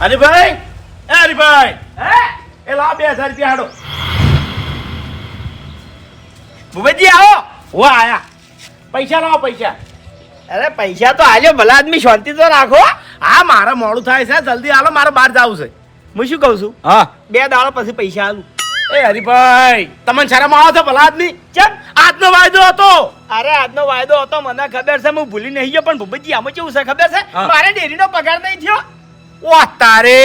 હરીભાઈ! એ હરીભાઈ! હે? એ લાવ બે હજાર રૂપિયા હાડો. ભૂપતજી આવો. હો આયા. પૈસા લાવો પૈસા. અરે પૈસા તો આજે ભલા આદમી શાંતિ તો રાખો. હા મારે મોડું થાય છે. જલ્દી હાલો મારે બહાર જવું છે. હું શું કહું છું? હા. બે દાડો પછી પૈસા આલું. એ હરીભાઈ તમને શરમ આવો છો ભલા આદમી? ચમ. આજનો વાયદો હતો. અરે આજનો વાયદો હતો મને ખબર છે. હું ભૂલી નહીં ગયો પણ ભૂપતજી આમાં કેવું છે ખબર છે. મારે ડેરીનો પગાર નહીં થયો. ઓ તારે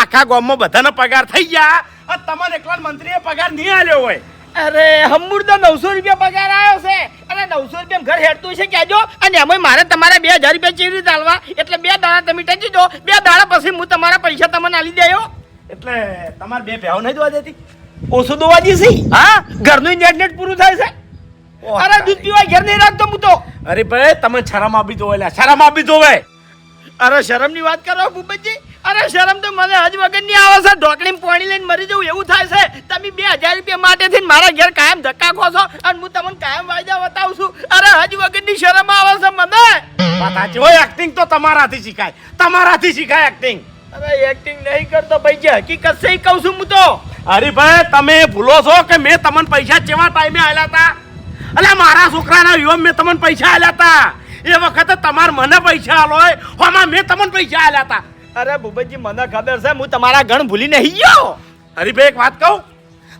આખા ગામમાં બધાનો પગાર થઈ ગયા. અને તમારે એકલા મંત્રીએ પગાર નહીં આલ્યો હોય. અરે હમુર તો નવસો રૂપિયા પગાર આવ્યો છે. અને નવસો રૂપિયા ઘર હેડતું છે કહેજો અને એમાં મારે તમારા બે હજાર રૂપિયા ચીરી રીતે આલવા? એટલે બે દાડા તમે ટકી દો. બે દાડા પછી હું તમારા પૈસા તમને આલી દેયો એટલે તમારે બે ભાવ નહીં જોવા દેતી? ઓછું દોવા જઈશી હા? ઘરનું નેટ નેટ પૂરું થાય છે? અરે દૂધ પીવા ઘેર નહીં રાખતો હું તો. અરે ભાઈ તમે શરમ આપી જોવે શરમ આપી ભાઈ અરે શરમની વાત કરો ભૂપતજી? અરે શરમ તો મને હજ વગરની આવે છે. ઢોકળી પાણી લઈને મરી જવું એવું થાય છે. તમે બે હજાર રૂપિયા માટે થઈને મારા ઘેર કાયમ ધક્કા ખો છો અને હું તમને કાયમ વાયદા બતાવું છું. અરે હજ વગરની શરમ આવે છે મને. સાચી. હોય એક્ટિંગ તો તમારાથી શીખાય. તમારાથી શીખાય એક્ટિંગ અરે એક્ટિંગ નહીં કરતો ભાઈ જે હકીકત ઈ કહું છું હું તો. હરીભાઈ તમે ભૂલો છો કે મેં તમને પૈસા કેવા ટાઈમે આવ્યા હતા? અલ્યા મારા છોકરાના યુવમ મેં તમને પૈસા આલ્યા હતા. એ વખતે તમારે મને પૈસા આલો હોય હોમાં મેં તમને પૈસા આલ્યા હતા અરે ભૂપતજી મને ખબર છે હું તમારા ગણ ભૂલી નહીં ગયો. હરીભાઈ એક વાત કહું?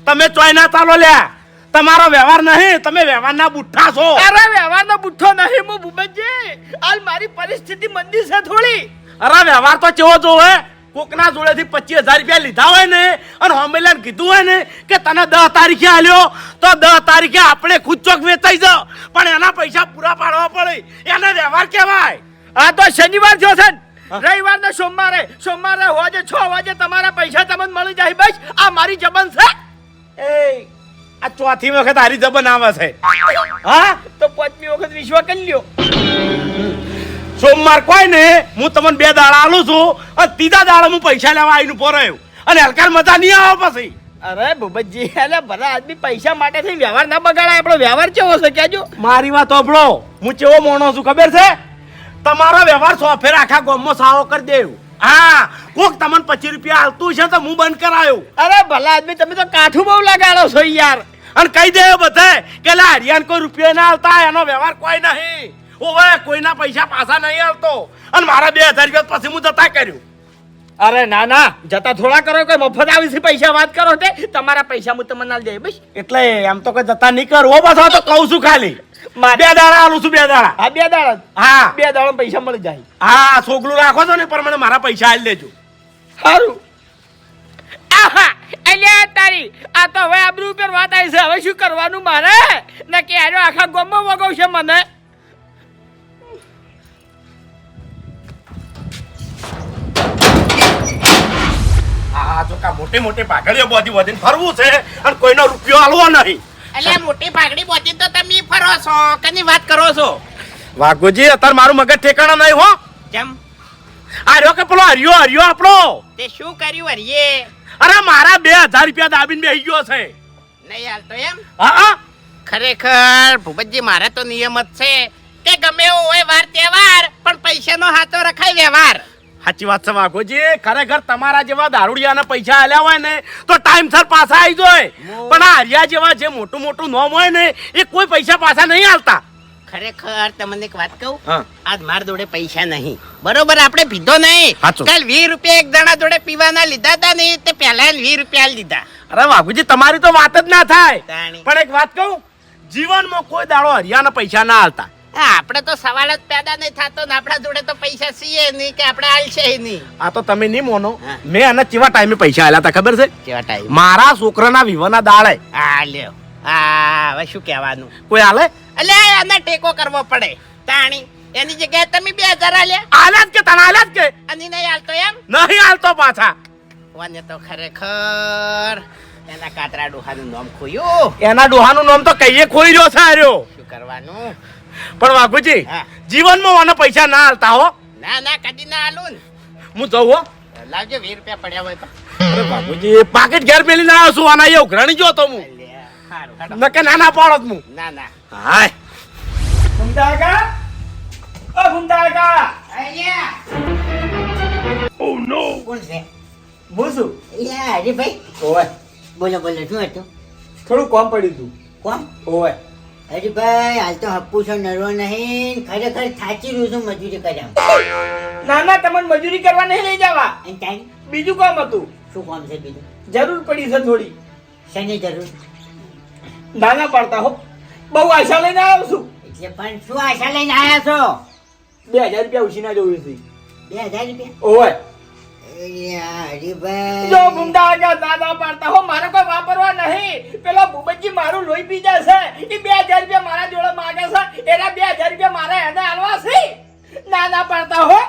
તમે ચોય ના ચાલો લ્યા. તમારો વ્યવહાર નહીં તમે વ્યવહારના બુઠ્ઠા છો. અરે વ્યવહારનો બુઠ્ઠો નહીં હું ભૂપતજી. હાલ મારી પરિસ્થિતિ મંદી છે થોડી. અરે વ્યવહાર તો કેવો જોવે? કોકના જોડેથી પચીસ હજાર રૂપિયા લીધા હોય ને અને હોમેલાન કીધું હોય ને કે તને દસ તારીખે આલ્યો તો દસ તારીખે આપણે ખુદ ચોક વેચાઈ જાઓ. પણ એના પૈસા પૂરા પાડવા પડે. એને વ્યવહાર કહેવાય. આ તો શનિવાર થયો છે રવિવાર ને સોમવારે સોમવારે હોજે છ વાગે તમારા પૈસા તમને મળી જાય બસ. આ મારી જબન છે. એ આ ચોથી વખત હારી જબન આવે છે. હા? તો પાંચમી વખત વિશ્વ કરી લ્યો. સોમવાર કોઈ ને હું તમને બે દાડા આલું છું અને ત્રીજા દાડા હું પૈસા લેવા આવીને પોરાયો અને હલકાર મજા નહીં આવે પછી. અરે ભૂપતજી એટલે ભલા આદમી પૈસા માટે થઈ વ્યવહાર ના બગાડાય. આપણો વ્યવહાર કેવો છે કેજો મારી વાત સાંભળો. હું કેવો મોણો છું ખબર છે? તમારો વ્યવહાર સોફેર આખા ગોમમાં સાવો કરી દેવું. હા કોક તમને પચીસ રૂપિયા હાલતું છે તો હું બંધ કરાયો. અરે ભલા આદમી તમે તો કાઠું બહુ લગાડો છો યાર. અને કહી દે બધે કે હરિયાણ કોઈ રૂપિયા ના આવતા એનો વ્યવહાર કોઈ નહીં. ઓવે કોઈના પૈસા પાછા નહીં આવતો. અને મારા બે હજાર રૂપિયા પછી હું જતા કર્યું. અરે ના ના જતા થોડા કરો કોઈ મફત આવી છે પૈસા વાત કરો તે. તમારા પૈસા હું તમને ના દે બસ એટલે એમ તો કઈ જતા નહીં કરો. પાછો તો કહું છું ખાલી. બે દાડા આલું છું બે દાડા. હા બે દાડા. હા. બે દાડા પૈસા મળી જાય. હા છોકલું રાખો છો ને પણ મને મારા પૈસા આલી દેજો. સારું આહા અલ્યા તારી આ તો હવે આબરૂ ઉપર વાત આવી છે. હવે શું કરવાનું મારે? ને કે આર્યો આખા ગામમાં વગાવશે મને. કા મોટી મોટી પાઘડીઓ બધી વધીને ફરવું છે અને કોઈનો રૂપિયો આલવો નહીં. એટલે મોટી પાઘડી પહોંચી તો તમે ફરો છો. કની વાત કરો છો? વાઘોજી અત્યારે મારું મગજ ઠેકાણા નહીં હો. કેમ આર્યો કે પેલો હરિયો હરિયો આપણો? તે શું કર્યું હરિયે? અરે મારા બે હજાર રૂપિયા દાબીને બેસી ગયો છે. નહીં હાલતો એમ? હા હા. ખરેખર ભૂપતજી મારે તો નિયમ જ છે કે ગમે એવો હોય વાર તહેવાર પણ પૈસાનો હાથો રખાય વ્યવહાર. સાચી વાત છે વાઘોજી. ખરેખર તમારા જેવા દારૂડિયાના પૈસા આલ્યા હોય ને તો ટાઈમસર પાછા આવી જાય. પણ આ હરિયા જેવા જે મોટું મોટું નોમ હોય ને એ કોઈ પૈસા પાછા નહીં આલતા. ખરેખર તમને એક વાત કહું. આજ માર જોડે પૈસા નહીં. બરોબર આપણે પીધો નહીં. કાલ વીસ રૂપિયા એક જણા જોડે પીવાના લીધા હતા ને તે પહેલા વીસ રૂપિયા લીધા અરે વાઘુજી તમારી તો વાત જ ના થાય. પણ એક વાત કહું? જીવનમાં કોઈ દાડો હરિયાના પૈસા ના આલતા. હા, આપણે તો સવાલ જ પેદા નહીં થતો ને આપણા જોડે તો પૈસા સીએ નહીં કે આપણે આલશે નહીં. આ તો તમે નહીં મોનો. મેં આના કેવા ટાઈમે પૈસા આલ્યા હતા ખબર છે? કેવા ટાઈમ? મારા છોકરાના વિવાહના દાડે. લ્યો. હા હવે શું કહેવાનું? કોઈ આલે? એટલે એને ટેકો કરવો પડે. તાણી એની જગ્યાએ તમે બે હજાર આલ્યા. આલ્યા જ કે તને આલ્યા જ કે? અને નહીં આલતો એમ? નહીં આલતો પાછા. વાને તો ખરેખર એના કાતરા ડોહાનું નામ ખોયું. એના ડોહાનું નામ તો કહીએ ખોઈ રહ્યો છે આર્યો શું કરવાનું? પણ વાઘુજી હા. જીવનમાં મને પૈસા ના હાલતા હો. ના ના કદી ના આલું હું જઉં હો. ને લાવજો વીસ રૂપિયા પડ્યા હોય તો. અરે બાબુજી પાકેટ ઘેર મેલી ના આવશું આના એ ઉઘરાણી જો તો હું. હારું, હાલો. નકે નાના પાડત હું. ના ના. હાય. ઘૂમતા કા ઓ ઘૂમતા કા અહીંયા કોણ છે? હું શું યા હરીભાઈ ઓય. બોલો બોલો શું હતું? થોડું કોમ પડ્યું તું કોણ ઓય હરીભાઈ હાલ તો હપ્પુ છો નરવો નહીં. ખરેખર થાચી રહ્યું છું મજૂરી કર્યા. ના ના તમને મજૂરી કરવા નહીં લઈ જવા. બીજું કામ હતું. શું કામ છે બીજું? જરૂર પડી છે થોડી. શેની જરૂર? નાના પાડતા હો. બહુ આશા લઈને આવ્યો છું. એટલે પણ શું આશા લઈને આવ્યા છો? બે હજાર રૂપિયા ઉછીના જોયું છે. બે હજાર રૂપિયા? ઓય. જો ગુંડા આગળ દાદા પાડતા હો મારે કોઈ વાપરવા નહીં. પેલો ભૂપતજી મારું લોહી પી જશે. એ બે હજાર રૂપિયા મારા જોડે માગે છે. એના બે હજાર રૂપિયા મારે એને આલવા છે. ના ના પાડતા હો.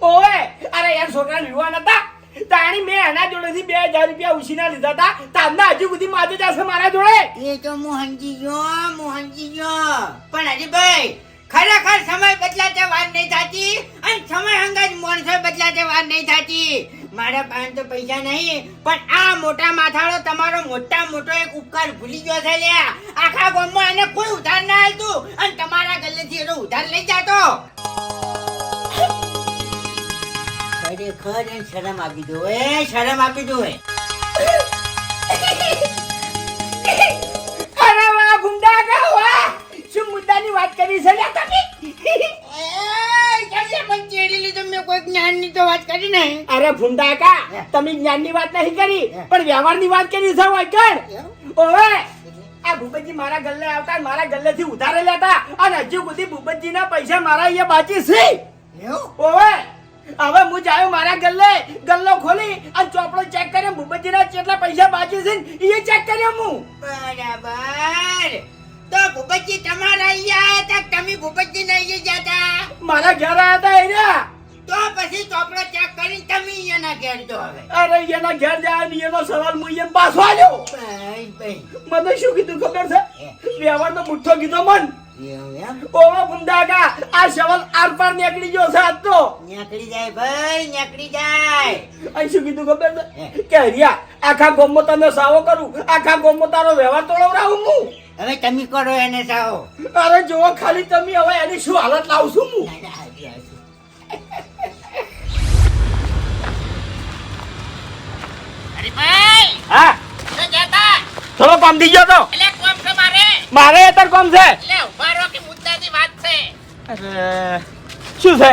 ઓવે અરે યાર છોકરા યુવાન હતા. તાણી મેં એના જોડેથી બે હજાર રૂપિયા ઉછીના લીધા હતા. તારના હજુ સુધી માજે જશે મારા જોડે. એ તો મોહનજી ગયો મોહનજી ગયો પણ હરીભાઈ ખરેખર સમય બદલાતે વાર નહીં થતી અને સમય અંગત માણસો બદલાતે વાર નહીં થતી. મારા પાસે તો પૈસા નહીં, પણ આ મોટા માથાળો તમારો મોટા મોટો એક ઉપકાર ભૂલી ગયો છે લ્યા. આખા ગામમાં એને કોઈ ઉધાર ના આલતું અને તમારા ગલ્લેથી એનો ઉધાર લઈ જાતો. ખરેખર શરમ આપી દો, એ શરમ આપી દો વાત કરી છે લ્યા તમે. નહીં. અરે ભૂંડા કા તમે જ્ઞાનની વાત નહીં કરી પણ વ્યવહારની વાત કરી છે વાગણ ઓવે આ ભૂપતજી મારા ગલ્લે આવતા મારા ગલ્લેથી ઉધારે લેતા અને હજુ સુધી ભૂપતજીના પૈસા મારા અહીંયા બાકી છે. ઓવે હવે હું જાયો મારા ગલ્લે ગલ્લો ખોલી અને ચોપડો ચેક કર્યો ભૂપતજીના કેટલા પૈસા બાકી છે એ ચેક કર્યો હું. બરાબર. તો ભૂપતજી તમારા અહીંયા આયા તા તમે ભૂપતજી ને અહીંયા જતા મારા ઘેર આવ્યા હતા અહીંયા તો પછી ચોપડો ચેક કરીને તમે અહીંયાના ઘેર જો હવે. અરે એના ઘેર જાય ને એનો સવાલ હું અહીંયા પાછો આવ્યો. મને શું કીધું ખબર છે? વ્યવહારનો મુઠ્ઠો કીધો મન. ઓવા ગુંડાગા આ શવલ આર પાર નીકળી ગયો છે આજ તો. નીકળી જાય ભાઈ નીકળી જાય. અહીં શું કીધું ખબર છે? કે હરિયા આખા ગોમમાં તને સાવો કરું આખા ગોમમાં તારો વ્યવહાર તોડવડાવું હું? હવે તમે કરો એને સાવો. અરે જોવો ખાલી તમે હવે એની શું હાલત લાવશું હું? અરે. હરીભાઈ! હા? થોડો કામ થઈ ગયો તો. એટલે કોમ છે મારે? મારે અત્યારે કોમ છે. એટલે ઊભા રહો કે મુદ્દાની વાત છે. અરે શું છે?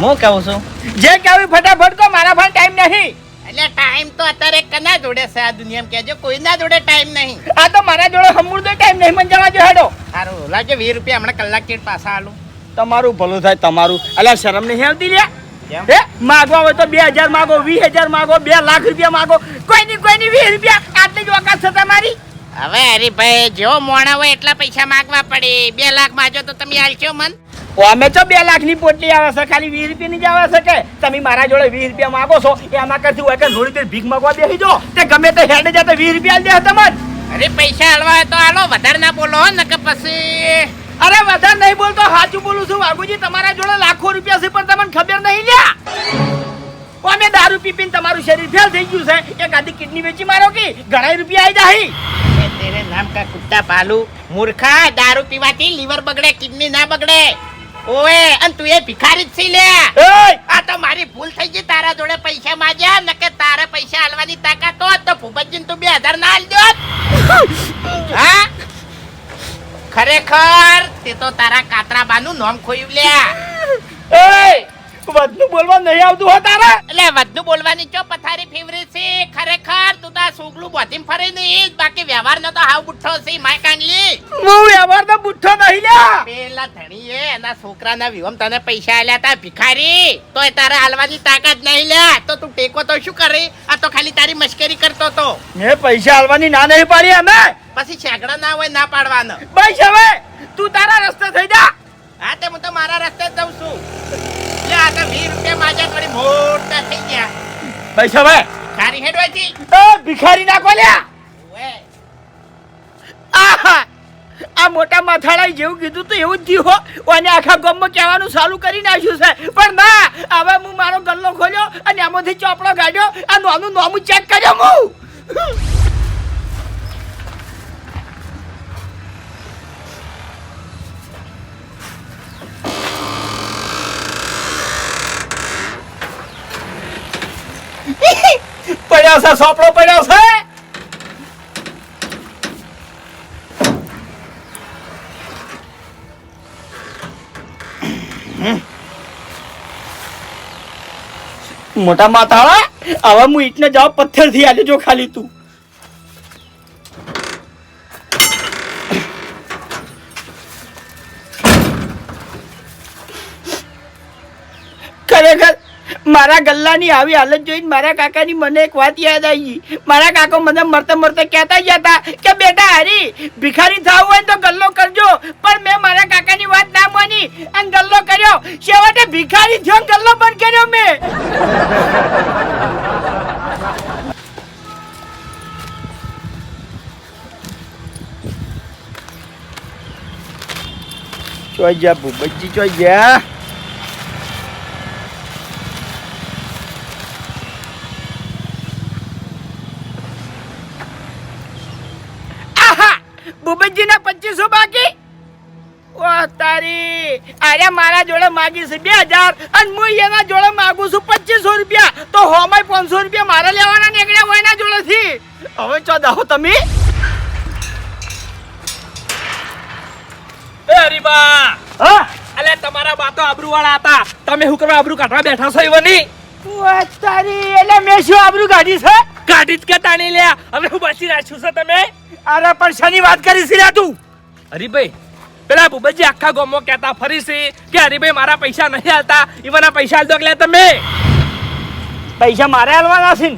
હું કહું છું? જે કહેવું ફટાફટ કહો મારા પાસે ટાઈમ નહીં એટલે ટાઈમ તો અત્યારે કના જોડે છે આ દુનિયામાં? કેજો કોઈના જોડે ટાઈમ નહીં. આ તો મારા જોડે હમુરદો ટાઈમ નહીં મને જવા જો હેડો. સારું લાગે વીસ રૂપિયા હમણાં કલાક કેટ પાછા આલું. તમારું ભલું થાય તમારું. અલ્યા શરમ નહીં આવતી લ્યા. કેમ? માગવા હોય તો બે હજાર માગો વીસ હજાર માગો બે લાખ રૂપિયા માગો. કોઈ ની કોઈ ની વીસ રૂપિયા? આટલી જ વખત છે તમારી? હવે હરીભાઈ જેવો મોણા હોય એટલા પૈસા માગવા પડે. બે લાખ માજો તો તમે આલશો મન? અમે તો બે લાખની પોટલી આવે છે ખાલી વીસ રૂપિયા ની જ આવે છે કે? તમે મારા જોડે વીસ રૂપિયા માગો છો એમાં કરતી હોય કે થોડી દેર ભીખ માગવા બેસી જો તે ગમે તે હેડે જતા વીસ રૂપિયા દે તમને. અરે પૈસા હાલવા તો હાલો વધારે ના બોલો ન કે પછી. અરે વધારે નહીં બોલતો સાચું બોલું છું. વાઘુજી તમારા જોડે લાખો રૂપિયા છે પણ તમને ખબર નહીં લ્યા. અમે દારૂ પી પીને તમારું શરીર ફેલ થઈ ગયું છે? એક આધી કિડની વેચી મારો કે? ઘણા રૂપિયા આવી જાય. તેરે નામ કા કુત્તા પાલુ. મૂર્ખા દારૂ પીવાથી લીવર બગડે કિડની ના બગડે. ઓએ અને તું એ ભિખારી જ છી લે. આ તો મારી ભૂલ થઈ ગઈ તારા જોડે પૈસા માંગ્યા નકે તારે પૈસા હાલવાની તાકાત હોત તો ભૂપતજીને તું બે હજાર ના આલજો હા? ખરેખર તે તો તારા કાતરાબાનું નામ ખોયું લ્યા એ વધુ બોલવા નહીં આવતું હો તારા. એટલે વધુ બોલવાની ચો પથારી ફેવરી તો બોધીમ ફરે નહીં બાકી વ્યવહાર નો તો હાવ બુઠ્ઠો છે માય કાંડલી હું વ્યવહાર તો બુઠ્ઠો નહીં લ્યા. પેલા ધણીએ એના છોકરાના વિવમ તને પૈસા આલ્યા તા ભિખારી. તોય તારે હાલવાની તાકાત નહીં લે તો તું ટેકો તો શું કરે? આ તો ખાલી તારી મશ્કરી કરતો તો. મેં પૈસા હાલવાની ના નહીં પાડી અમે પછી છેગડા ના હોય ના પાડવાનો. બસ હવે તું તારા રસ્તે થઈ જા. હા તે હું તો મારા રસ્તે જ જઉં છું. લે આ તો વીસ રૂપિયા માજા થોડી મોટા થઈ ગયા. પૈસા હવે. ખારી હેડવાથી એ ભિખારી ના કોલ્યા? ઓએ. આહા! આ મોટા માથાળાએ જેવું કીધું તો એવું જ થયું હો. અને આખા ગામમાં કહેવાનું ચાલુ કરી નાખ્યું છે. પણ ના હવે હું મારો ગલ્લો ખોલ્યો અને આમાંથી ચોપડો કાઢ્યો આ નોનું નોમું ચેક કર્યો હું. પડ્યો છે, સોપડો પડ્યો છે. મોટા માથાળા હવે હું ઈટને જવાબ પથ્થરથી આજે જો ખાલી તું. મારા ગલ્લાની આવી હાલત જોઈને મારા કાકાની મને એક વાત યાદ આવી. મારા કાકો મને મરતા મરતા કહેતા જ કે, બેટા હરી, ભિખારી થવું હોય તો ગલ્લો કરજો, પણ મેં મારા કાકાની વાત ના માની અને ગલ્લો કર્યો. છેવટે ભિખારી થયો ગલ્લો બંધ કર્યો મેં. ચોઈ જા ભૂપતજી, ચોઈ જા. આહા માગી છે બે હજાર. અને હું એના જોડે માગું છું પચીસો રૂપિયા. તો હોમાય પાંચસો રૂપિયા મારે લેવાના નીકળ્યા હોય એના જોડેથી. હવે ચો દાહો તમે. હરીબા. હા? અલે તમારા બાતો આબરૂ વાળા હતા. તમે હું કરવા આબરૂ કાઢવા બેઠા છો એવાની તારી એટલે મેં શું આબરૂ કાઢી છે? કાઢી જ કે તાણી લ્યા. હવે હું બચી રાખ્યું છે તમે? અરે પણ શાની વાત કરી છે તું તું? હરીભાઈ પેલા બુબજી આખા ગોમો કહેતા ફરી છે કે હરીભાઈ મારા પૈસા નહીં હાલતા ઈવાના પૈસા હાલ દો એટલે તમે પૈસા મારે હાલવાના છે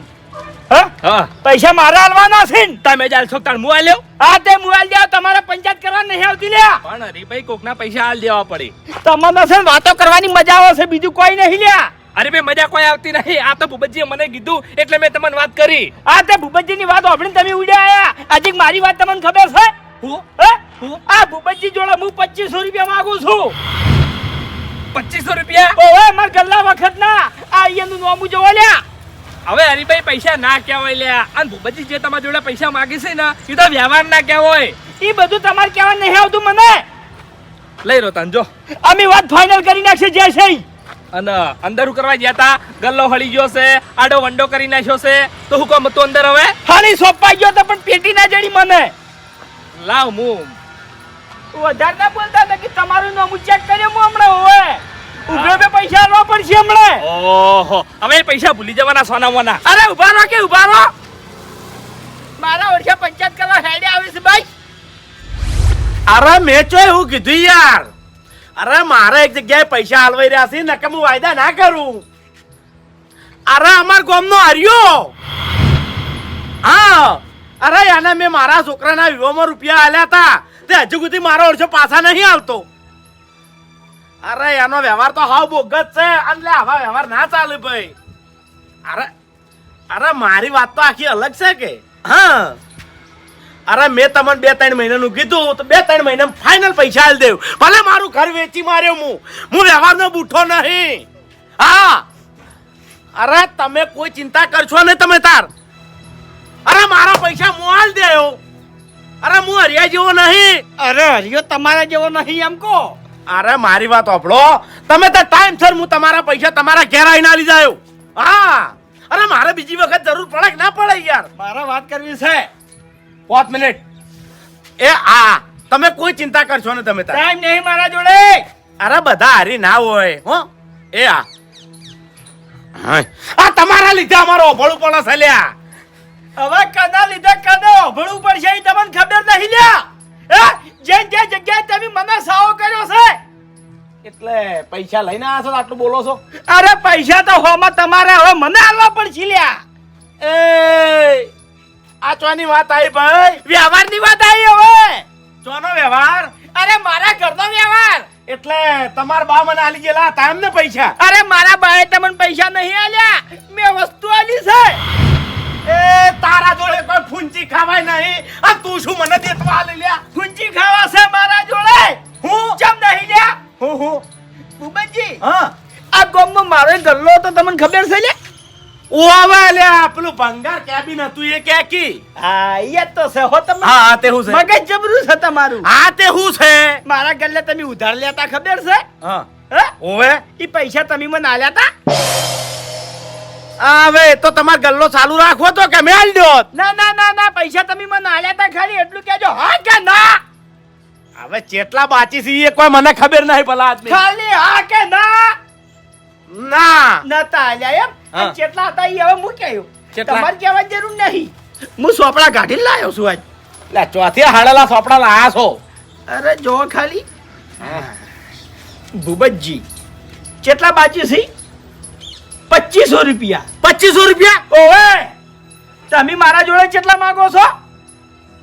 હા? પૈસા મારે હાલવાના છે તમે જાલ છો તાણ મું આલ્યો? આ તે મોબાઈલ દેવા તમારે પંચાયત કરવા નહીં આવતી લ્યા. પણ હરીભાઈ કોકના પૈસા હાલ દેવા પડે. તમને છે વાતો કરવાની મજા આવે છે બીજું કોઈ નહીં લ્યા. અરે ભાઈ મજા કોઈ આવતી નહીં. આ તો બુબજીએ મને કીધું એટલે મેં તમને વાત કરી. આ તે ભૂપતજીની વાત સાંભળીને તમે ઉડ્યા આયા. હજી મારી વાત તમને ખબર છે? હું? હે? આ ભૂપતજી જોડે હું પચીસો રૂપિયા માંગુ છું. પચીસો રૂપિયા? ઓવે માર ગલ્લા વખત ના આ અહીંયાનું નોમું જોવા લ્યા. હવે હરીભાઈ પૈસા ના કહેવાય લ્યા? અને ભૂપતજી જે તમારા જોડે પૈસા માગે છે ને એ તો વ્યવહાર ના કહેવાય એ બધું તમારે કહેવા નહીં આવતું મને. લઈ રો તાન જો. અમે વાત ફાઇનલ કરી નાખશે જે છે અને અંદર કરવા ગયા તા ગલ્લો હળી ગયો છે આડો વંડો કરી નાખ્યો છે તો હું કોમ હતું અંદર હવે? હાલી સોંપાઈ ગયો તો પણ પેટી ના જડી મને. લાવ હું વધારે ના બોલતા હતા કે તમારું નામ ચેક કર્યો હું હમણાં હોય ઉભે બે પૈસા લો પડશે હમણાં. ઓહો હવે એ પૈસા ભૂલી જવાના સોના મોના અરે ઊભા રહો કે ઊભા રહો? મારા ઓળખ્યા પંચાયત કરવા હેડે આવે છે ભાઈ. અરે મેં ચો એવું કીધું યાર. અરે મારે એક જગ્યાએ પૈસા હાલવાઈ રહ્યા છે નકમ હું વાયદા ના કરું. અરે અમાર ગામનો હર્યો. હા અરે એને મેં મારા છોકરાના વિવાહમાં રૂપિયા આલ્યા હતા. તે હજુ સુધી મારો ઓરછો પાછા નહીં આવતો અરે એનો વ્યવહાર તો હાવ બોગત છે. અને આવા વ્યવહાર ના ચાલે ભાઈ. અરે અરે મારી વાત તો આખી અલગ છે કે? હા. અરે મેં તમને બે ત્રણ મહિનાનું કીધું તો બે ત્રણ મહિના ફાઇનલ પૈસા આલી દેવ. ભલે મારું ઘર વેચી માર્યો હું હું વ્યવહારનો બૂઠો નહીં. હા. અરે તમે કોઈ ચિંતા કરશો નહીં તમે તાર. અરે મારા પૈસા આલ દેયો? અરે હું હરિયા જેવો નહીં. અરે હરિયો તમારા જેવો નહીં એમ કહો. અરે મારી વાત ઓપડો તમે તો ટાઈમ સર હું તમારા પૈસા તમારા ઘેર આવીને આવી જાયો. હા. અરે મારે બીજી વખત જરૂર પડે કે ના પડે યાર? મારે વાત કરવી છે. પાંચ મિનિટ. એ આ તમે કોઈ ચિંતા કરશો ને તમે ટાઈમ નહીં મારા જોડે. અરે બધા હારી ના હોય હો. એ આ. હા. આ તમારા લીધે અમારો ઓભળું પડે છે લ્યા. હવે કદા લીધે કદા ભણવું પડશે એ તમને ખબર નહીં લ્યા. હે? જે જે જગ્યાએ તમે મને સાવો કર્યો છે. એટલે પૈસા લઈને આવ્યા છો આટલું બોલો છો? અરે પૈસા તો હોમાં તમારે હવે મને આલવા પડશે લ્યા. એ આ ચોની વાત આવી ભાઈ. વ્યવહારની વાત આવી હવે. ચોનો વ્યવહાર? અરે મારા ઘરનો વ્યવહાર. એટલે તમાર બા મને આલી ગયેલા હતા એમને પૈસા? અરે મારા બાએ તમને પૈસા નહીં આલ્યા. મેં વસ્તુ આલી છે. એ તારા જોડે કોઈ ફૂંચી ખાવાય નહીં. આ તું શું મને દેતવા લઈ લ્યા? ફૂંચી ખાવા છે મારા જોડે? હું? ચમ નહીં લ્યા? હું હું? બુબજી હા? આ ગામમાં મારો ગલ્લો તો તમને ખબર છે લે ઓ આવે લ્યા પેલું ભંગાર કેબિન હતું એ કે કી હા એ તો છે હો તમે. હા તે હું છે. મગજ જબરું છે તમારું. હા તે હું છે. મારા ગલ્લે તમે ઉધાર લેતા ખબર છે? હા. હે? ઓવે. એ પૈસા તમે મને આલ્યા તા? આ હવે તો તમાર ગલ્લો ચાલુ રાખવો તો કે મેલ દો ના ના ના ના પૈસા તમે મને આલ્યા તા ખાલી એટલું કહેજો. હા કે ના? હવે ચેટલા બાચી છે એ કોઈ મને ખબર નહીં ભલા આદમી. ખાલી હા કે ના? ના. નતા આલ્યા એમ? જેટલા હતા ઈ હવે મૂક્યો તમાર તમારે કહેવાની જરૂર નહીં. હું સોપડા કાઢીને લાવ્યો છું આજ. લે ચોથી હાડેલા સોપડા લાયા છો? અરે જો ખાલી. ભૂપતજી કેટલા બાચી છે? પચીસો રૂપિયા. પચીસો રૂપિયા? ઓવે! તમે મારા જોડે કેટલા માંગો છો?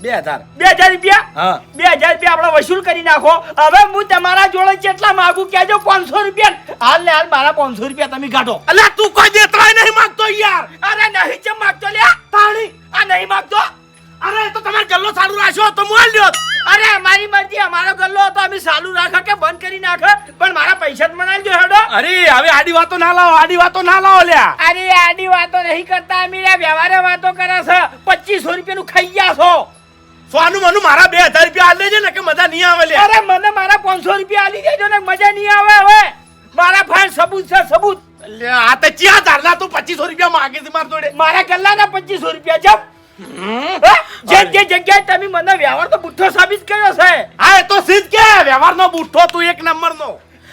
બે હજાર. બે હજાર રૂપિયા? હા. બે હજાર રૂપિયા આપણે વસૂલ કરી નાખો. હવે હું તમારા જોડે કેટલા માંગુ? કહેજો પાંચસો રૂપિયા. હાલ ને હાલ મારા પાંચસો રૂપિયા તમે કાઢો. અલ્યા તું કોઈ દેતરાય નહીં માંગતો યાર. અરે નહીં ચમ માંગતો લ્યા. તાણી આ નહીં માંગતો? અરે તો તમારે ગલ્લો સારું રાખ્યો તો મોલ લ્યો. અરે અમારી મરજી અમારો ગલ્લો હતો અમે ચાલુ રાખો કે બંધ કરી નાખો. પણ મારા પૈસા જ મનાલજો હેડો. અરે હવે આડી વાતો ના લાવો આડી વાતો ના લાવો લ્યા. અરે આડી વાતો નહીં કરતા અમે લ્યા વ્યવહારે વાતો કરે છે. પચીસો રૂપિયાનું ખાઈ ગયા છો. સોનું મનું મારા બે હજાર રૂપિયા આલી દેજો ને કે મજા નહીં આવે લે અરે મને મારા પાંચસો રૂપિયા આલી દેજો ને મજા નહીં આવે હવે. મારા ફાઇલ સબૂત છે સબૂત. લે આ તો ચિયા ધારના તું પચીસો રૂપિયા માંગે છે મારા જોડે. મારા ગલ્લાના પચીસો રૂપિયા જપ હા? જે જે જગ્યાએ તમે મને વ્યવહાર તો બુઠ્ઠો સાબિત કર્યો છે. હા એ તો સીધ કે વ્યવહારનો બુઠ્ઠો તું એક નંબરનો.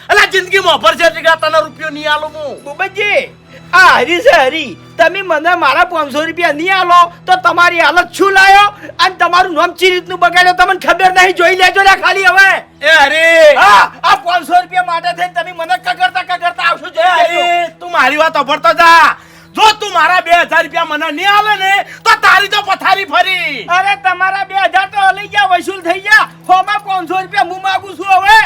અલ્યા જિંદગીમાં ઓફર છે જગ્યા તને રૂપિયો નહીં આલું હું. બુબજી આ હરી છે હરી. તમે મને મારા પાંચસો રૂપિયા નહીં આલો તો તમારી હાલત શું લાયો? અને તમારું નામ ચી રીતનું બગાડ્યો? તમને ખબર નહીં? જોઈ લેજો ને ખાલી હવે. એ અરે હા આ પાંચસો રૂપિયા માટે થઈને તમે મને કગરતા કગરતા આવશો જોઈ તું મારી વાત અભરતો જા. જો તું મારા બે હજાર રૂપિયા મને નહીં આલે ને તો તારી તો પથારી ફરી. અરે તમારા બે હજાર તો લઈ ગયા વસૂલ થઈ ગયા. હોમાં પાંચસો રૂપિયા હું માગું છું હવે.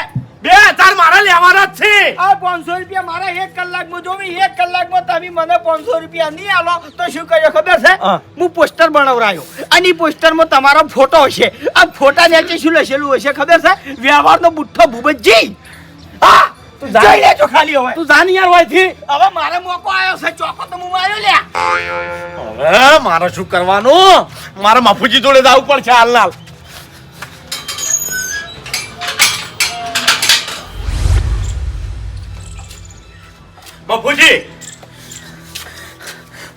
બે હજાર મારા લેવાના જ છે. આ પાંચસો રૂપિયા મારા એક કલાકમાં જોવી એક કલાકમાં તમે મને પાંચસો રૂપિયા નહીં આલો તો શું કર્યો ખબર છે? હું. પોસ્ટર બનાવરાયો અને પોસ્ટરમાં તમારો ફોટો હશે. આ ફોટા નીચે શું લખેલું હશે ખબર છે? વ્યવહારનો બુઠ્ઠો ભૂપતજી. હા. તું જઈ લેજો ખાલી હવે. તું જાની યાર હોયથી હવે મારે મોકો આવ્યો છે ચોકો તો હું આવ્યો લ્યા. હવે મારે શું કરવાનું? મારે માફુજી જોડે જવું પડશે હાલ હાલ. મફુજી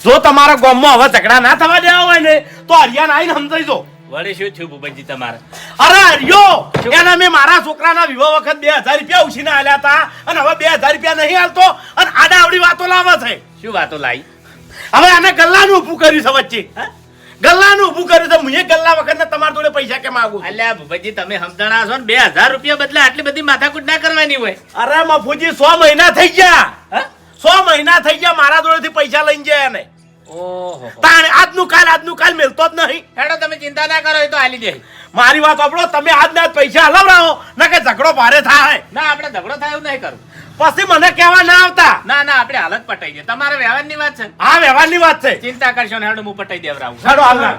જો તમારા ગામમાં હવે ઝઘડા ના થવા દેવા હોય ને તો હરિયાણા આવીને સમજાઈ દો વળી શું થયું ભૂપતજી તમારે? અરે હરિયો એને મેં મારા છોકરાના વિવાહ વખત બે હજાર રૂપિયા ઉછીને આલ્યા હતા અને હવે બે હજાર રૂપિયા નહીં આલતો અને આડાવડી વાતો લાવે છે. શું વાતો લાવી હવે આને ગલ્લાનું ઊભું કર્યું છે વચ્ચે. ગલ્લાનું ઊભું કર્યું છે. હું ગલ્લા વખત તમારા જોડે પૈસા કેમ માગું અલ્યા ભૂપતજી તમે સમજણા છો ને બે હજાર રૂપિયા બદલે આટલી બધી માથાકૂટ ના કરવાની હોય. અરે મફુજી સો મહિના થઈ ગયા? સો મહિના થઈ ગયા મારા જોડેથી પૈસા લઈને જાય ને ઓહો તાણે આજનું કાલ આજનું કાલ મેલતો જ નહીં. હેડો તમે ચિંતા ના કરો એ તો આલી દે મારી વાત આપણો તમે આજના પૈસા હલાવડાવો ના કે ઝઘડો ભારે થાય. ના આપણે ઝઘડો થાય એવું નહીં કરું. પછી મને કહેવા ના આવતા. ના ના આપણે હાલત પટાઈ દે તમારે વ્યવહારની વાત છે હા વ્યવહારની વાત છે. ચિંતા કરશો ને હેડો હું પટાઈ દેવરાવું હેડો હાલ ના.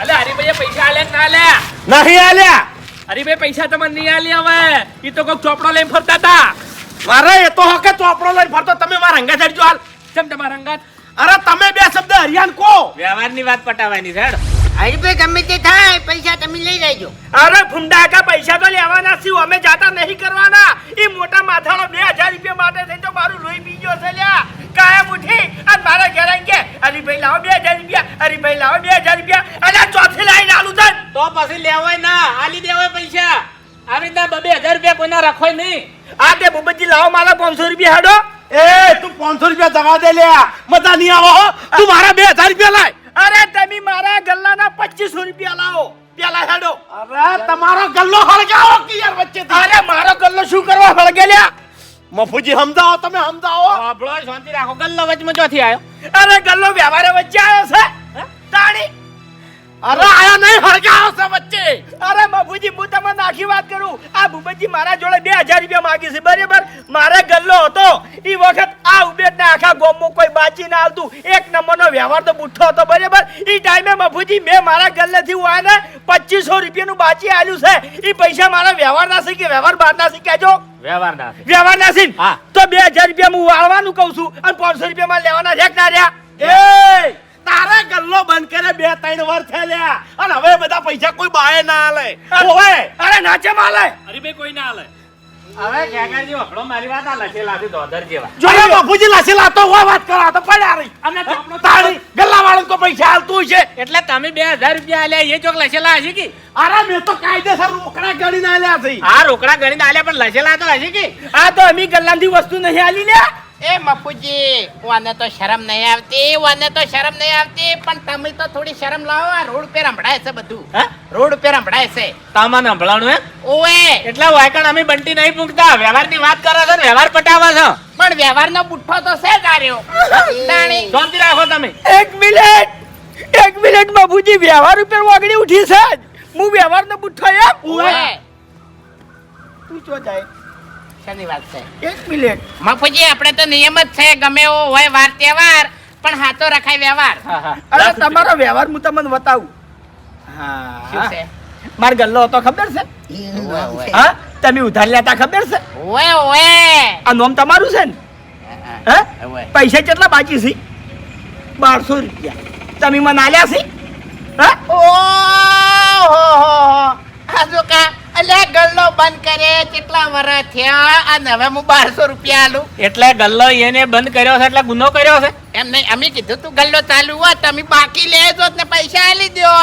અલે હરિભાઈ પૈસા આલ્યા ના આલ્યા? નહીં આલ્યા. હરીભાઈ પૈસા તમને નહીં આલી હવે. એ તો કોઈક ચોપડો લઈને ફરતા હતા. મારે એ તો હકે ચોપડો લઈને ફરતો. તમે મારા રંગા ચડજો હાલ. કેમ તમારા રંગા? અરે તમે બે શબ્દ હરિયાન કો વ્યવહારની વાત પટાવાની છે અરે હરીભાઈ ગમે તે થાય પૈસા તમે લઈ લેજો. અરે ફુંડા કા પૈસા તો લેવાના છીએ. અમે જાતા નહીં કરવાના. એ મોટા માથાનો બે હજાર રૂપિયા માટે થઈ તો મારું લોહી પી ગયો છે લ્યા. કાયમ ઉઠી અને મારા ઘેર આવીને કે ભાઈ લાવો બે હજાર રૂપિયા. ભાઈ લાવો બે હજાર રૂપિયા. અરે ચોથી લાઈન તો પછી લેવાય ના. આલી દેવાય પૈસા. આવી રીતના બબે હજાર રૂપિયા કોઈના રાખવાય નહીં. આ તે ભૂપતજી લાવો મારા પાંચસો રૂપિયા હાડો. એ તું પાંચસો રૂપિયા દવા દે લે મજા નહીં આવો હો. તું મારા બે હજાર રૂપિયા લાય. અરે તમે મારા ગલ્લાના પચીસો રૂપિયા લાવો. પેલા હેડો. અરે તમારો ગલ્લો હળગાવો કે યાર વચ્ચે અરે મારો ગલ્લો શું કરવા હળગે લ્યા? મફુજી સમજાવો તમે સમજાવો. શાંતિ રાખો. ગલ્લો વચમાં ચોથી આવ્યો અરે ગલ્લો વ્યવહારે વચ્ચે આવ્યો છે. તાણી. અરે આયો નહીં હળગાવો છે વચ્ચે. અરે બાબુજી હું તમને આખી વાત કરું. આ ભૂપતજી મારા જોડે બે હજાર રૂપિયા માગી છે બરાબર? મારે ગલ્લો હતો. એ વખત આ ઉબેટ ના આખા ગોમમાં કોઈ બાચી ના આવતું. એક નંબરનો વ્યવહાર તો બુઠ્ઠો હતો બરાબર? એ ટાઈમે બાબુજી મેં મારા ગલ્લેથી હું આને પચીસો રૂપિયાનું બાચી આલ્યું છે. એ પૈસા મારા વ્યવહાર ના શીખે વ્યવહાર બહાર ના શીખ્યા વ્યવહાર ના વ્યવહાર ના શીખ? હા. તો બે હજાર રૂપિયા હું વાળવાનું કહું છું અને પાંચસો રૂપિયા માં લેવાના છે ના રહ્યા? એ! તારે ગલ્લો બંધ કરે બે ત્રણ વાર થયા અને હવે બધા પૈસા કોઈ બાય ના આલે. ઓવે અરે નાચે માલે હરીભાઈ કોઈ ના હાલે હવે ખેગાજી વખડો મારી વાત આ લખેલા છે દોધર જેવા. જોયા બાપુજી લાસેલા તો હોય વાત કરો તો પડ્યા રહી. અને તાળી ગલ્લા વાળા તો પૈસા હાલતું છે એટલે તમે બે હજાર રૂપિયા આલ્યા એ ચોક લખેલા હશે કે? અરે મેં તો કાયદેસર રોકડા ગણીને આલ્યા છે. આ રોકડા ગણીને આલ્યા પણ લસેલા તો હશે કે? આ તો અમી ગલ્લાની વસ્તુ નહીં આલી લ્યા. એ મફુજી વાને તો શરમ નહીં આવતી વાને તો શરમ નહીં આવતી પણ તમે તો થોડી શરમ લાવો આ રોડ પર સંભળાય છે બધું. રોડ પર સંભળાય છે. તામાને સંભળાણું હે ઓએ એટલા વાયકણ અમે બંટી નહીં પૂકતા વ્યવહારની વાત કરો છો ને વ્યવહાર પટાવો છો. પણ વ્યવહારનો બુઠ્ઠો તો છે કાર્યો દાણી. શાંતિ રાખો તમે. એક મિનિટ એક મિનિટ બાબુજી વ્યવહાર ઉપર વાગડી ઉઠી છે જ. હું વ્યવહારનો બુઠ્ઠો એમ? ઓએ તું ચો જાય? શેની વાત છે? એક મિનિટ. મફુજી આપણે તો નિયમ જ છે ગમે એવો હોય વાર તહેવાર પણ હાથો રખાય વ્યવહાર. હા હા. અરે તમારો વ્યવહાર હું તમને બતાવું. શું હા છે? માર ગલ્લો હતો ખબર છે? હા? તમે ઉધાર લેતા ખબર છે? ઓએ ઓએ આ નોમ તમારું છે ને? હે પૈસા કેટલા બાકી છે? બારસો રૂપિયા. તમે મને આલ્યા છે? હા? ઓહો હાજો કા અલ્યા ગલ્લો બંધ કરે કેટલા વર્ષ થયા? અને હવે હું બારસો રૂપિયા આલું. એટલે ગલ્લો એને બંધ કર્યો છે એટલે ગુનો કર્યો છે? એમ નહીં અમે કીધું તું ગલ્લો ચાલુ હોત તમે બાકી લેજો ને પૈસા આલી દો.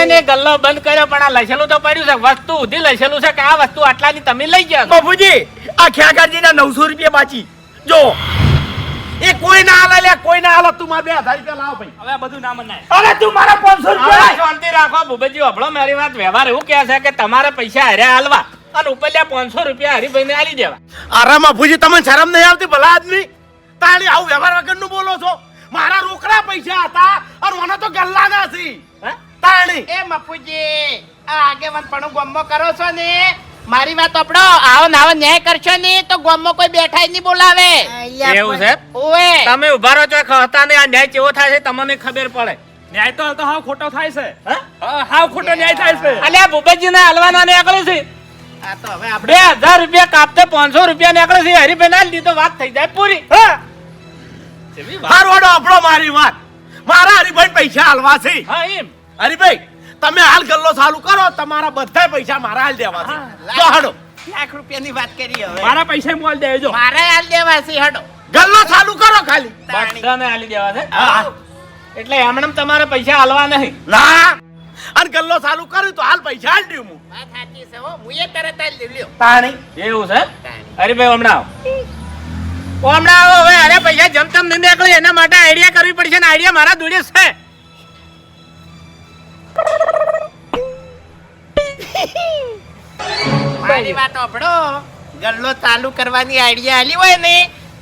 એને ગલ્લો બંધ કર્યો પણ આ લખેલું તો પડ્યું છે. વસ્તુ ઉધી લખેલું છે કે આ વસ્તુ આટલાની તમે લઈ ગયા. બાપુજી આ ખ્યાગાજીના નવસો રૂપિયા બાચી જો એ કોઈ ના હાલે લે કોઈ ના હાલે તું માર બે હજાર રૂપિયા લાવ ભાઈ. હવે બધું ના મનાય. અરે તું મારા પાંચસો હવે રૂપિયા શાંતિ રાખો ભૂપેજી હભળો મારી વાત વ્યવહાર એવું કહે છે કે તમારે પૈસા હર્યા હાલવા અને ઉપલ્યા પાંચસો રૂપિયા હરીભાઈને આલી દેવા. આરામ બાપુજી તમને શરમ નહીં આવતી ભલા આદમી? તાળી આવું વ્યવહાર વગરનું બોલો છો? મારા રોકડા પૈસા હતા અને મને તો ગલ્લા ના સી હે? તાળી એ મફુજી આ આગેવાન પણ ગોમો કરો છો ને? મારી વાત આપડો આવો નાવો ન્યાય કરશો ને તો ગોમો કોઈ બેઠા જ નહીં બોલાવે. એવું છે? ઓએ તમે ઊભા રહો છો ખતા ને આ ન્યાય કેવો થાય છે તમને ખબર પડે. ન્યાય તો તો હાવ ખોટો થાય છે. હાવ ખોટો ન્યાય થાય છે. અલ્યા ભૂપતજી ને હલવાના નીકળે છે. આ બે હજાર રૂપિયા કાપતે પાંચસો રૂપિયા નીકળે છે હરીભાઈ ના લીધો વાત થઈ જાય પૂરી. મારો આપણો મારી વાત. મારા હરીભાઈ પૈસા હાલવા છે. હા એમ. હરિભાઈ તમે હાલ ગલ્લો ચાલુ કરો તમારા બધા પૈસા મારા હાલ દેવા છે. જો હાડો. લાખ રૂપિયાની વાત કરી હવે. મારા પૈસા મોલ દેજો. મારા હાલ દેવા છે હડો. ગલ્લો ચાલુ કરો ખાલી. બધાને હાલી દેવા છે? એટલે એમણે તમારે પૈસા હાલવા નહીં. ના. અને ગલ્લો ચાલુ કર્યું તો હાલ પૈસા હાલ દઉં હું. વાત સાચી છે હો. હું એ તરત જ લઈ લ્યો. તાણી. એવું છે? અરે ભાઈ હમણાં હમણાં હવે. અરે પૈસા જમતમ નહીં નીકળે. એના માટે આઈડિયા કરવી પડશે ને. આઈડિયા મારા દુડે છે. મારી વાત સાંભળો. ગલ્લો ચાલુ કરવાની આઈડિયા આલી હોય ને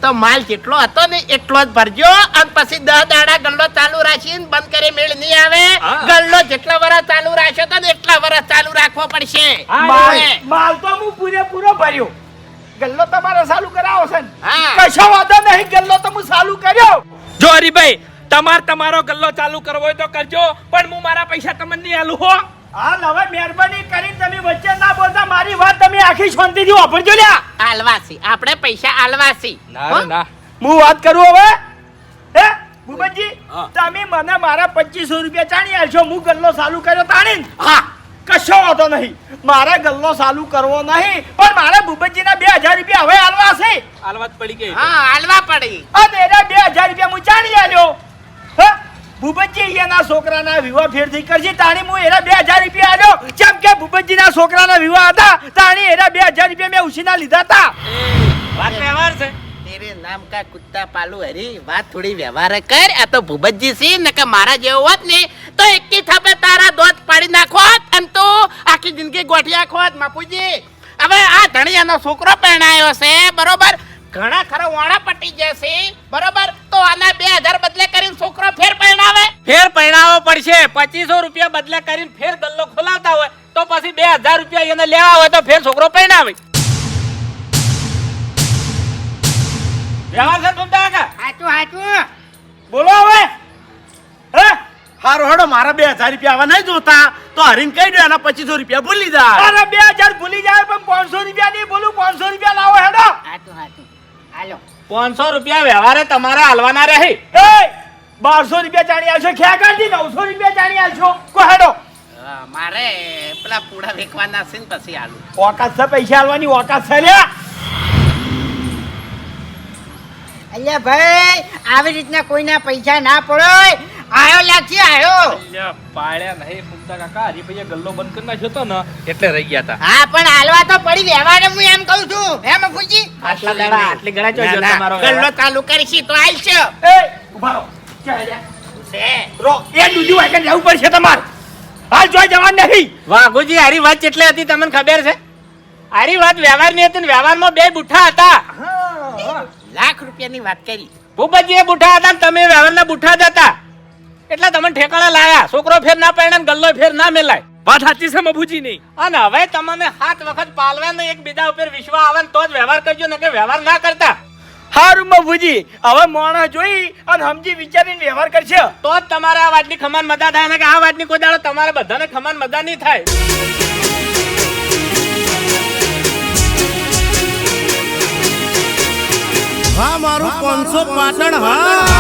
તો માલ જેટલો હતો ને એટલો જ ભરજો. અને પછી દસ દાડા ગલ્લો ચાલુ રાખીને બંધ કરી મેળ નહીં આવે. ગલ્લો જેટલા વર્ષ ચાલુ રાખ્યો તો ને એટલા વર્ષ ચાલુ રાખવો પડશે. માલ તો હું પૂરેપૂરો ભર્યો. ગલ્લો તમારે ચાલુ કરાવો છે કશો વાંધો નહીં ગલ્લો તો હું ચાલુ કર્યો. જો હરીભાઈ તમાર તમારો ગલ્લો ચાલુ કરવો હોય તો કરજો પણ હું મારા પૈસા તમને નહીં આલું હો. હાલ હવે મહેરબાની કરીને તમે વચ્ચે ના બોલતા મારી વાત તમે આખી શાંતિથી વાપરજો લ્યા. આલવાસી આપણે પૈસા આલવાસી. હો? હું વાત કરું હવે? હે ભૂપતજી તમે મને મારા પચીસો રૂપિયા ચાણી આલશો હું ગલ્લો ચાલુ કર્યો તાણી હા. કશો વાંધો નહીં. મારે ગલ્લો ચાલુ કરવો નહીં પણ મારે ભૂપતજીના બે હજાર રૂપિયા હવે આલવા છે હાલવાત પડી ગઈ. હા આલવા પડી. અને એના બે હજાર રૂપિયા હું ચાણી આલ્યો. ભૂપતજી એના છોકરાના વિવાહ ફેરથી કરશે તાણી હું એના બે હજાર રૂપિયા આવ્યો જેમ કે ભૂપતજીના છોકરાના વિવાહ હતા. તાણી એના બે હજાર રૂપિયા મેં ઉછીના લીધા હતા. વાત વ્યવહાર છે? તેરે નામ કા કુત્તા પાલુ હરી. વાત થોડી વ્યવહાર કર. આ તો ભૂપતજી સી ને કે મારા જેવો હોત ને તો એકી થાપે તારા દોત પાડી નાખોત અને તો આખી જિંદગી ગોઠિયા ખોત માપુજી હવે આ ધણિયાનો છોકરો પરણાયો છે બરોબર? ઘણા ખરા વાણા પટી જશે બરોબર? તો આના બે હજાર બદલે કરીને છોકરો ફેર પરણાવે. ફેર પરિણામો પડશે. પચીસો રૂપિયા બદલે કરીને ફેર ગલ્લો ખોલાવતા હોય તો પછી બે હજાર રૂપિયા એને લેવા હોય તો ફેર છોકરો પરિણાવે. વ્યવહાર હાચું હાચું. બોલો હવે. હે? હારું હાડો મારા બે હજાર રૂપિયા આવા નહીં જોતા. તો હરીન કહી દો એના પચીસો રૂપિયા ભૂલી જાય. અરે બે હજાર ભૂલી જાય પણ પાંચસો રૂપિયા નહીં બોલું પાંચસો રૂપિયા લાવો હેડો. હાચું હાચું. હાલો. પાંચસો રૂપિયા વ્યવહારે તમારે હાલવાના રહે. બારસો રૂપિયા ચાણી આવશો ખ્યા કાઢી નવસો રૂપિયા ચાણી આવશો કો મારે પેલા પૂડા વેકવાના છે ને પછી આલુ ઓકાત છે પૈસા હાલવાની ઓકાત છે લ્યા. અલ્યા ભાઈ આવી રીતના કોઈના પૈસા ના પડો. આયો લાખી આયો. અલ્યા, પાડ્યા નહીં ફૂમતા કાકા. હરીભાઈએ ગલ્લો બંધ કરી નાખ્યો તો ને એટલે રહી ગયા હતા હા પણ હાલવા તો પડી વ્યવહારે હું એમ કહું છું. હે મફુજી? આટલા ગળા આટલી ગળા ચો ના, જો ના, તમારો ગલ્લો ચાલુ કરીશી તો આવશે એ ઊભા રહો. રો એ દૂધી વાગે જવું પડશે તમારે. હાલ જોઈ જવાનું નહીં. વાઘુજી હારી વાત કેટલી હતી? તમને ખબર છે? હારી વાત વ્યવહારની હતી ને વ્યવહારમાં બે બુઠા હતા. લાખ રૂપિયાની વાત કરી. ભૂપતજી એ બુઠા હતા ને તમે વ્યવહારના બુઠા જ હતા. એટલે તમને ઠેકાણા લાયા. છોકરો ફેર ના પહેણે ને ગલ્લો ફેર ના મેલાય. વાત સાચી છે મભુજી ની. અને હવે તમને સાત વખત પાલવા ને એક બીજા ઉપર વિશ્વ આવે ને તો જ વ્યવહાર કરજો ને કે વ્યવહાર ના કરતા. હારું મભુજી હવે મોણા જોઈ અને સમજી વિચારીને વ્યવહાર કરશે. તો જ તમારે આ વાતની ખમાન મદા થાય ને કે આ વાતની કોઈ દાડો તમારે બધાને ખમાન મદા નહીં થાય. હા મારું પાંચસો પાટણ હા.